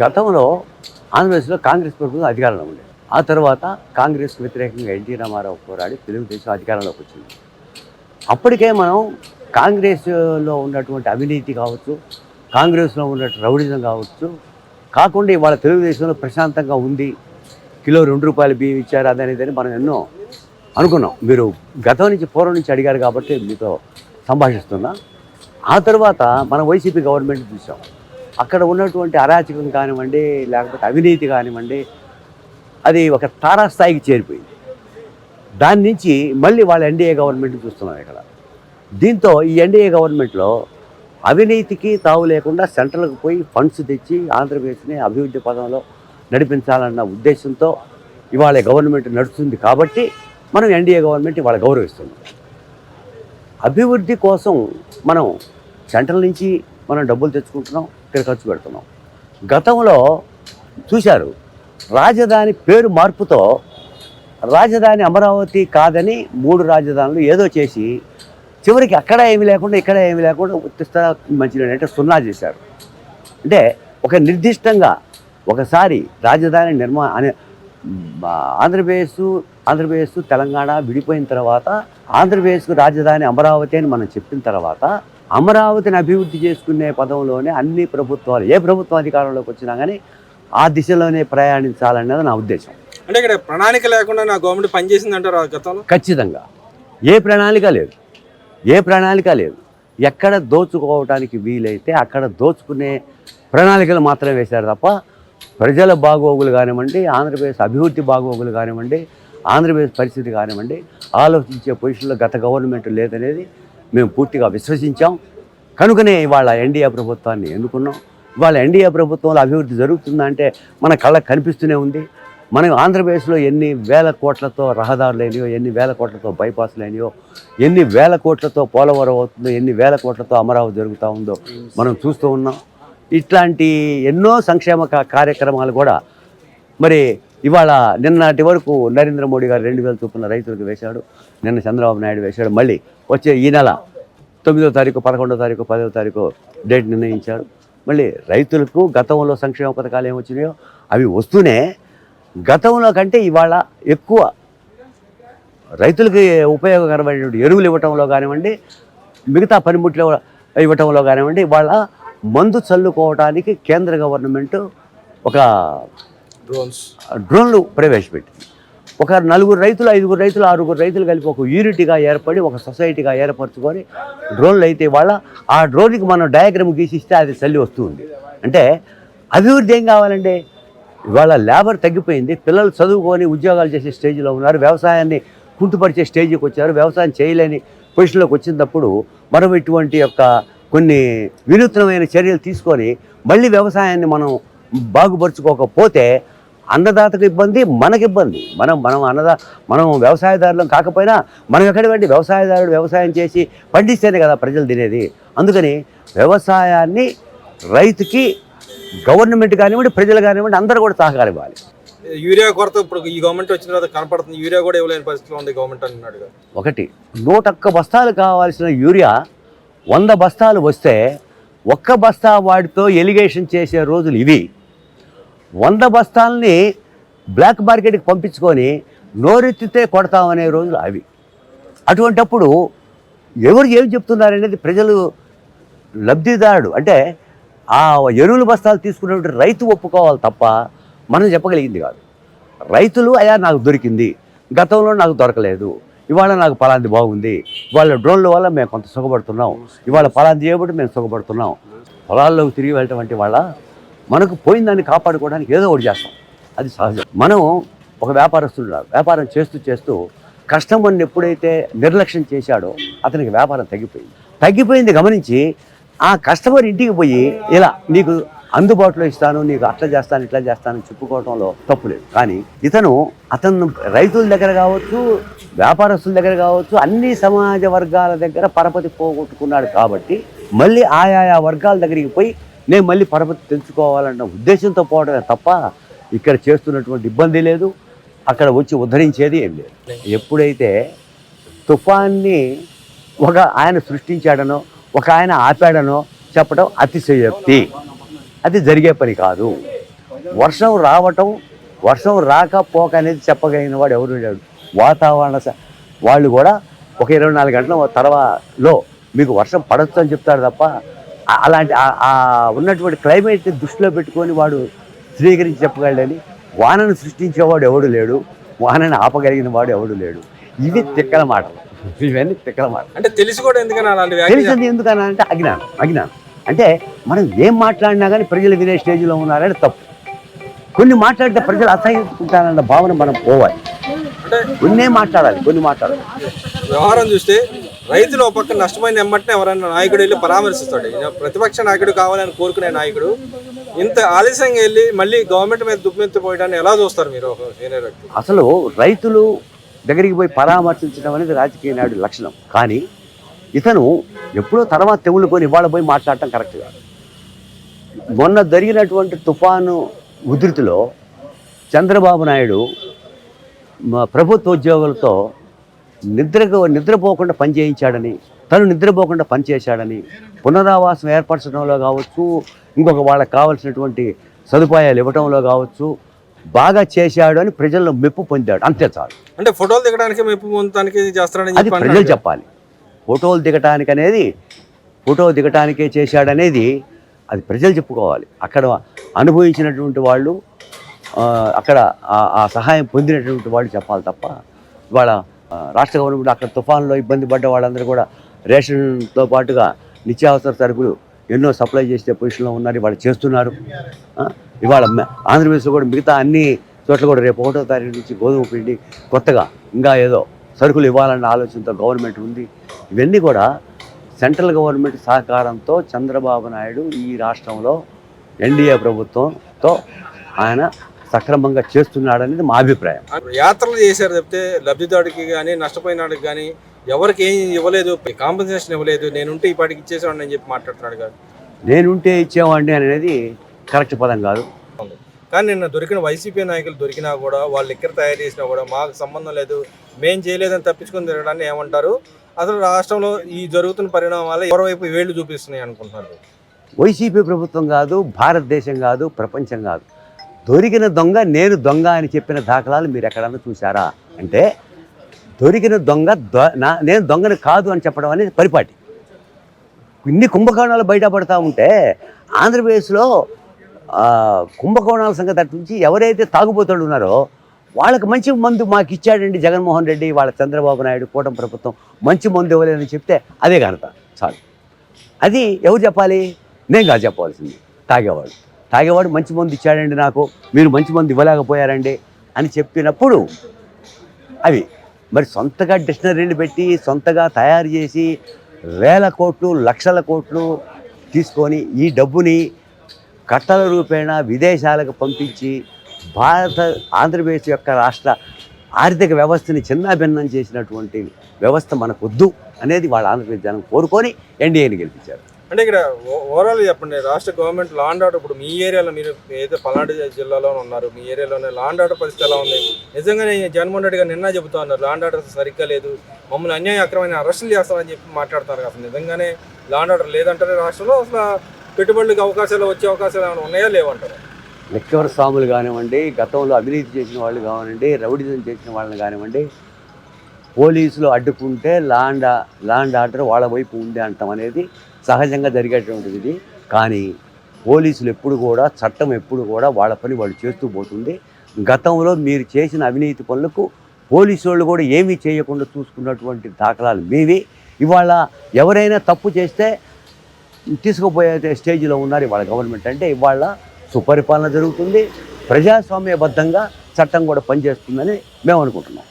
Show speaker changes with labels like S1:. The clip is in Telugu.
S1: గతంలో ఆంధ్రప్రదేశ్లో కాంగ్రెస్ ప్రభుత్వం అధికారంలో ఉండేది. ఆ తర్వాత కాంగ్రెస్ వ్యతిరేకంగా ఎన్టీ రామారావు పోరాడి తెలుగుదేశం అధికారంలోకి వచ్చింది. అప్పటికే మనం కాంగ్రెస్లో ఉన్నటువంటి అవినీతి కావచ్చు కాంగ్రెస్లో ఉన్నటువంటి రౌడిజం కావచ్చు కాకుండా ఇవాళ తెలుగుదేశంలో ప్రశాంతంగా ఉంది కిలో రెండు రూపాయలు బియ్యం ఇచ్చారు అదనేది మనం ఎన్నో అనుకున్నాం. మీరు గతం నుంచి పూర్వం నుంచి అడిగారు కాబట్టి మీతో సంభాషిస్తున్నా. ఆ తర్వాత మనం వైసీపీ గవర్నమెంట్ చూసాం. అక్కడ ఉన్నటువంటి అరాచకం కానివ్వండి లేకపోతే అవినీతి కానివ్వండి అది ఒక తారాస్థాయికి చేరిపోయింది. దాని నుంచి మళ్ళీ వాళ్ళ ఎన్డీఏ గవర్నమెంట్ చూస్తున్నాం ఇక్కడ. దీంతో ఈ ఎన్డీఏ గవర్నమెంట్లో అవినీతికి తావు లేకుండా సెంట్రల్కి పోయి ఫండ్స్ తెచ్చి ఆంధ్రప్రదేశ్ని అభివృద్ధి పదంలో నడిపించాలన్న ఉద్దేశంతో ఇవాళ గవర్నమెంట్ నడుస్తుంది కాబట్టి మనం ఎన్డీఏ గవర్నమెంట్ ఇవాళ గౌరవిస్తున్నాం. అభివృద్ధి కోసం మనం సెంట్రల్ నుంచి మనం డబ్బులు తెచ్చుకుంటున్నాం. ఇక్కడ ఖర్చు పెడుతున్నాం. గతంలో చూశారు రాజధాని పేరు మార్పుతో రాజధాని అమరావతి కాదని మూడు రాజధానులు ఏదో చేసి చివరికి అక్కడ ఏమి లేకుండా ఇక్కడ ఏమి లేకుండా ఉత్తిస్త మంచినీళ్ళు అంటే సున్నా చేశారు. అంటే ఒక నిర్దిష్టంగా ఒకసారి రాజధాని నిర్మా అనే ఆంధ్రప్రదేశ్ ఆంధ్రప్రదేశ్ తెలంగాణ విడిపోయిన తర్వాత ఆంధ్రప్రదేశ్కు రాజధాని అమరావతి అని మనం చెప్పిన తర్వాత అమరావతిని అభివృద్ధి చేసుకునే పదంలోనే అన్ని ప్రభుత్వాలు ఏ ప్రభుత్వం అధికారంలోకి వచ్చినా కానీ ఆ దిశలోనే ప్రయాణించాలన్నది నా ఉద్దేశం.
S2: అంటే ఇక్కడ ప్రణాళిక లేకుండా నా గవర్నమెంట్ పనిచేసింది అంటారు గతంలో?
S1: ఖచ్చితంగా. ఏ ప్రణాళిక లేదు. ఏ ప్రణాళిక లేదు. ఎక్కడ దోచుకోవటానికి వీలైతే అక్కడ దోచుకునే ప్రణాళికలు మాత్రమే వేశారు తప్ప ప్రజల బాగోగులు కానివ్వండి ఆంధ్రప్రదేశ్ అభివృద్ధి బాగోగులు కానివ్వండి ఆంధ్రప్రదేశ్ పరిస్థితి కానివ్వండి ఆలోచించే పొజిషన్లో గత గవర్నమెంట్ లేదనేది మేము పూర్తిగా విశ్వసించాం. కనుకనే ఇవాళ ఎన్డీఏ ప్రభుత్వాన్ని ఎన్నుకున్నాం. ఇవాళ ఎన్డీఏ ప్రభుత్వంలో అభివృద్ధి జరుగుతుందంటే మన కళ్ళకు కనిపిస్తూనే ఉంది. మనం ఆంధ్రప్రదేశ్లో ఎన్ని వేల కోట్లతో రహదారులు అయినాయో ఎన్ని వేల కోట్లతో బైపాస్లు అయినాయో ఎన్ని వేల కోట్లతో పోలవరం అవుతుందో ఎన్ని వేల కోట్లతో అమరావతి జరుగుతూ ఉందో మనం చూస్తూ ఉన్నాం. ఇట్లాంటి ఎన్నో సంక్షేమ కార్యక్రమాలు కూడా మరి ఇవాళ నిన్నటి వరకు నరేంద్ర మోడీ గారు రెండు వేల చొప్పున రైతులకు వేశాడు నిన్న చంద్రబాబు నాయుడు వేశాడు మళ్ళీ వచ్చే ఈ నెల తొమ్మిదో తారీఖు పదకొండో తారీఖు పదవ తారీఖు డేట్ నిర్ణయించాడు. మళ్ళీ రైతులకు గతంలో సంక్షేమ పథకాలు ఏమి వచ్చినాయో అవి వస్తూనే గతంలో కంటే ఇవాళ ఎక్కువ రైతులకి ఉపయోగకరమైనటువంటి ఎరువులు ఇవ్వటంలో కానివ్వండి మిగతా పనిముట్లు ఇవ్వటంలో కానివ్వండి ఇవాళ మందు చల్లుకోవడానికి కేంద్ర గవర్నమెంట్ ఒక డ్రోన్లు ప్రవేశపెట్టింది. ఒక నలుగురు రైతులు ఐదుగురు రైతులు ఆరుగురు రైతులు కలిపి ఒక యూనిటీగా ఏర్పడి ఒక సొసైటీగా ఏర్పరచుకొని డ్రోన్లు అయితే వాళ్ళ ఆ డ్రోన్కి మనం డయాగ్రామ్ గీసిస్తే అది చల్లి వస్తుంది. అంటే అభివృద్ధి ఏం కావాలండి? ఇవాళ లేబర్ తగ్గిపోయింది పిల్లలు చదువుకొని ఉద్యోగాలు చేసే స్టేజ్లో ఉన్నారు వ్యవసాయాన్ని కుంటుపరిచే స్టేజ్కి వచ్చారు వ్యవసాయం చేయలేని పొజిషన్లోకి వచ్చినప్పుడు మనం ఇటువంటి యొక్క కొన్ని వినూత్నమైన చర్యలు తీసుకొని మళ్ళీ వ్యవసాయాన్ని మనం బాగుపరుచుకోకపోతే అన్నదాతకు ఇబ్బంది మనకి ఇబ్బంది. మనం మనం అన్నదా మనం వ్యవసాయదారులం కాకపోయినా మనం ఎక్కడి వంటి వ్యవసాయదారుడు వ్యవసాయం చేసి పండిస్తేనే కదా ప్రజలు తినేది. అందుకని వ్యవసాయాన్ని రైతుకి గవర్నమెంట్ కానివ్వండి ప్రజలు కానివ్వండి అందరూ కూడా సహకారం ఇవ్వాలి.
S2: యూరియా కొరత ఇప్పుడు ఈ గవర్నమెంట్ వచ్చిన తర్వాత కనపడుతుంది. యూరియా కూడా ఇవ్వలేని పరిస్థితిలో ఉంది గవర్నమెంట్ అంటున్నాడు కదా.
S1: ఒకటి నూట ఒక్క బస్తాలు కావాల్సిన యూరియా వంద బస్తాలు వస్తే ఒక్క బస్తా వాడితో ఎలిగేషన్ చేసే రోజులు ఇవి. వంద బస్తాలని బ్లాక్ మార్కెట్కి పంపించుకొని నోరెత్తితే కొడతామనే రోజులు అవి. అటువంటప్పుడు ఎవరు ఏం చెప్తున్నారనేది ప్రజలు లబ్ధిదారుడు. అంటే ఆ ఎరువుల బస్తాలు తీసుకున్నటువంటి రైతు ఒప్పుకోవాలి తప్ప మనం చెప్పగలిగింది కాదు. రైతులు అయా నాకు దొరికింది. గతంలో నాకు దొరకలేదు. ఇవాళ నాకు పలాంది బాగుంది. ఇవాళ డ్రోన్ల వల్ల మేము కొంత సుఖపడుతున్నాం. ఇవాళ పలాంది చేయబట్టి మేము సుఖపడుతున్నాం. పొలాల్లోకి తిరిగి వెళ్ళటం అంటే వాళ్ళ మనకు పోయిన దాన్ని కాపాడుకోవడానికి ఏదో ఒకటి చేస్తాం. అది సహజం. మనం ఒక వ్యాపారస్తుడు వ్యాపారం చేస్తూ చేస్తూ కస్టమర్ని ఎప్పుడైతే నిర్లక్ష్యం చేశాడో అతనికి వ్యాపారం తగ్గిపోయింది. తగ్గిపోయింది గమనించి ఆ కస్టమర్ ఇంటికి పోయి ఇలా నీకు అందుబాటులో ఇస్తాను నీకు అట్లా చేస్తాను ఇట్లా చేస్తాను అని చెప్పుకోవడంలో తప్పులేదు కానీ ఇతను అతను రైతుల దగ్గర కావచ్చు వ్యాపారస్తుల దగ్గర కావచ్చు అన్ని సమాజ వర్గాల దగ్గర పరపతి పోగొట్టుకున్నాడు కాబట్టి మళ్ళీ ఆయా వర్గాల దగ్గరికి పోయి నేను మళ్ళీ పరపతి తెలుసుకోవాలన్న ఉద్దేశంతో పోవడమే తప్ప ఇక్కడ చేస్తున్నటువంటి ఇబ్బంది లేదు. అక్కడ వచ్చి ఉద్ధరించేది ఏం లేదు. ఎప్పుడైతే తుఫాన్ని ఒక ఆయన సృష్టించాడనో ఒక ఆయన ఆపాడనో చెప్పడం అతిశయోక్తి. అది జరిగే పని కాదు. వర్షం రావటం వర్షం రాకపోక అనేది చెప్పగలిగిన వాడు ఎవరు లేడు. వాతావరణ వాళ్ళు కూడా ఒక ఇరవై నాలుగు గంటల తర్వాలో మీకు వర్షం పడచ్చు అని చెప్తారు తప్ప అలాంటి ఉన్నటువంటి క్లైమేట్ దృష్టిలో పెట్టుకొని వాడు స్థిరీకరించి చెప్పగలడని వానను సృష్టించేవాడు ఎవడు లేడు వానని ఆపగలిగిన వాడు ఎవడు లేడు. ఇవి తిక్కల మాటలు. ఇవన్నీ తిక్కల మాటలు.
S2: అంటే తెలిసి కూడా
S1: తెలిసింది ఎందుకని అంటే అజ్ఞానం అజ్ఞానం. అంటే మనం ఏం మాట్లాడినా కానీ ప్రజలు వినే స్టేజ్లో ఉన్నారని తప్పు. కొన్ని మాట్లాడితే ప్రజలు అసహించుకుంటారన్న భావన మనం పోవాలి. కొన్నే మాట్లాడాలి కొన్ని మాట్లాడాలి.
S2: వ్యవహారం చూస్తే రైతులు ఒక పక్క నష్టమైన ఎమ్మటనే ఎవరైనా నాయకుడు వెళ్ళి పరామర్శిస్తాడు. ప్రతిపక్ష నాయకుడు కావాలని కోరుకునే నాయకుడు. ఇంత ఆలస్యంగా వెళ్ళి మళ్ళీ గవర్నమెంట్ మీద దుమ్మెత్తిపోయడాన్ని ఎలా చూస్తారు మీరు సీనియర్
S1: అసలు రైతులు దగ్గరికి పోయి పరామర్శించడం అనేది రాజకీయ నాయుడు లక్షణం. కానీ ఇతను ఎప్పుడో తర్వాత తెగులు కొని ఇవాళ పోయి మాట్లాడటం కరెక్ట్ కాదు. మొన్న జరిగినటువంటి తుఫాను ఉధృతిలో చంద్రబాబు నాయుడు మా ప్రభుత్వ ఉద్యోగులతో నిద్రకు నిద్రపోకుండా పనిచేయించాడని తను నిద్రపోకుండా పనిచేశాడని పునరావాసం ఏర్పరచడంలో కావచ్చు ఇంకొక వాళ్ళకి కావాల్సినటువంటి సదుపాయాలు ఇవ్వడంలో కావచ్చు బాగా చేశాడు అని ప్రజల్లో మెప్పు పొందాడు. అంతే చాలు.
S2: అంటే ఫోటోలు దిగడానికి మెప్పు పొందడానికి చేస్తారని
S1: అది ప్రజలు. చెప్పాలి. ఫోటోలు దిగటానికి అనేది ఫోటో దిగటానికే చేశాడనేది అది ప్రజలు చెప్పుకోవాలి. అక్కడ అనుభవించినటువంటి వాళ్ళు అక్కడ ఆ- సహాయం పొందినటువంటి వాళ్ళు చెప్పాలి తప్ప ఇవాళ ఆ, రాష్ట్ర గవర్నమెంట్ అక్కడ తుఫాన్లో ఇబ్బంది పడ్డ వాళ్ళందరూ కూడా రేషన్తో పాటుగా నిత్యావసర సరుకులు ఎన్నో సప్లై చేసే పొజిషన్లో ఉన్నారు ఇవాళ చేస్తున్నారు. ఇవాళ ఆంధ్రప్రదేశ్లో కూడా మిగతా అన్ని చోట్ల కూడా రేపు ఒకటో తారీఖు నుంచి గోధుమ పిండి కొత్తగా ఇంకా ఏదో సరుకులు ఇవ్వాలన్న ఆలోచనతో గవర్నమెంట్ ఉంది. ఇవన్నీ కూడా సెంట్రల్ గవర్నమెంట్ సహకారంతో చంద్రబాబు నాయుడు ఈ రాష్ట్రంలో ఎన్డీఏ ప్రభుత్వంతో ఆయన సక్రమంగా చేస్తున్నాడనేది మా అభిప్రాయం.
S2: యాత్రలు చేశారు చెప్తే లబ్ధిదారుడికి కానీ నష్టపోయిన వాడికి కానీ ఎవరికి ఏం ఇవ్వలేదు కాంపెన్సేషన్ ఇవ్వలేదు. నేనుంటే ఈ పాటికి ఇచ్చేసాడు అని చెప్పి మాట్లాడుతున్నాడు కాదు
S1: నేనుంటే ఇచ్చేవాడిని అనేది కరెక్ట్ పదం కాదు.
S2: కానీ నిన్న దొరికిన వైసీపీ నాయకులు దొరికినా కూడా వాళ్ళు ఎక్కడ తయారు చేసినా కూడా మాకు సంబంధం లేదు మేం చేయలేదని తప్పించుకొని తిరగడాన్ని ఏమంటారు? అసలు రాష్ట్రంలో ఈ జరుగుతున్న పరిణామాలు ఎవరి వైపు వేళ్ళు చూపిస్తున్నాయి అనుకుంటున్నారు?
S1: వైసీపీ ప్రభుత్వం కాదు భారతదేశం కాదు ప్రపంచం కాదు. దొరికిన దొంగ నేను దొంగ అని చెప్పిన దాఖలాలు మీరు ఎక్కడన్నా చూసారా అంటే దొరికిన దొంగ నా నేను దొంగని కాదు అని చెప్పడం అనేది పరిపాటి. ఇన్ని కుంభకోణాలు బయటపడతా ఉంటే ఆంధ్రప్రదేశ్లో కుంభకోణాల సంగతి అటు నుంచి ఎవరైతే తాగుబోతులు ఉన్నారో వాళ్ళకి మంచి మందు మాకు ఇచ్చాడండి జగన్మోహన్ రెడ్డి వాళ్ళ చంద్రబాబు నాయుడు కూటమి ప్రభుత్వం మంచి మందు ఇవ్వలేదని చెప్తే అదే కనుక చాలు. అది ఎవరు చెప్పాలి? నేను కాదు చెప్పవలసింది. తాగేవాళ్ళు. తాగేవాడు మంచి మందు ఇచ్చాడండి నాకు మీరు మంచి మందు ఇవ్వలేకపోయారండి అని చెప్పినప్పుడు అవి మరి సొంతగా డిక్షనరీలు పెట్టి సొంతగా తయారు చేసి వేల కోట్లు లక్షల కోట్లు తీసుకొని ఈ డబ్బుని కట్టల రూపేణ విదేశాలకు పంపించి భారత ఆంధ్రప్రదేశ్ యొక్క రాష్ట్ర ఆర్థిక వ్యవస్థని చిన్నాభిన్నం చేసినటువంటి వ్యవస్థ మనకు వద్దు అనేది వాళ్ళ ఆంధ్రప్రదేశ్ జనం కోరుకొని ఎన్డీఏని గెలిపించారు.
S2: అంటే ఇక్కడ ఓవరాల్ చెప్పండి రాష్ట్ర గవర్నమెంట్ లాండ్ ఆర్డర్ ఇప్పుడు మీ ఏరియాలో మీరు ఏదైతే పల్నాడు జిల్లాలో ఉన్నారు మీ ఏరియాలోనే లాండ్ ఆర్డర్ పరిస్థితి ఎలా ఉంది? నిజంగానే జగన్మోహన్ రెడ్డి గారు నిన్న చెబుతా ఉన్నారు లాండ్ ఆర్డర్ సరిగ్గా లేదు మమ్మల్ని అన్యాయ అక్రమైన అరెస్టులు చేస్తామని చెప్పి మాట్లాడతారు అసలు. నిజంగానే లాండ్ ఆర్డర్ లేదంటారు రాష్ట్రంలో? అసలు పెట్టుబడులకు అవకాశాలు వచ్చే అవకాశాలు ఏమైనా ఉన్నాయా లేవంటారు?
S1: లెక్కవర స్వాములు కానివ్వండి గతంలో అవినీతి చేసిన వాళ్ళు కానివ్వండి రౌడిజం చేసిన వాళ్ళని కానివ్వండి పోలీసులు అడ్డుకుంటే లాండ్ లాండ్ ఆర్డర్ వాళ్ళ వైపు ఉంది అంటాం అనేది సహజంగా జరిగేటువంటిది ఇది. కానీ పోలీసులు ఎప్పుడు కూడా చట్టం ఎప్పుడు కూడా వాళ్ళ పని వాళ్ళు చేస్తూ పోతుంది గతంలో మీరు చేసిన అవినీతి పనులకు పోలీసు వాళ్ళు కూడా ఏమీ చేయకుండా చూసుకున్నటువంటి దాఖలాలు మీవి ఇవాళ ఎవరైనా తప్పు చేస్తే తీసుకుపోయే స్టేజ్లో ఉన్నారు ఇవాళ గవర్నమెంట్. అంటే ఇవాళ సుపరిపాలన జరుగుతుంది. ప్రజాస్వామ్యబద్ధంగా చట్టం కూడా పనిచేస్తుందని మేము అనుకుంటున్నాం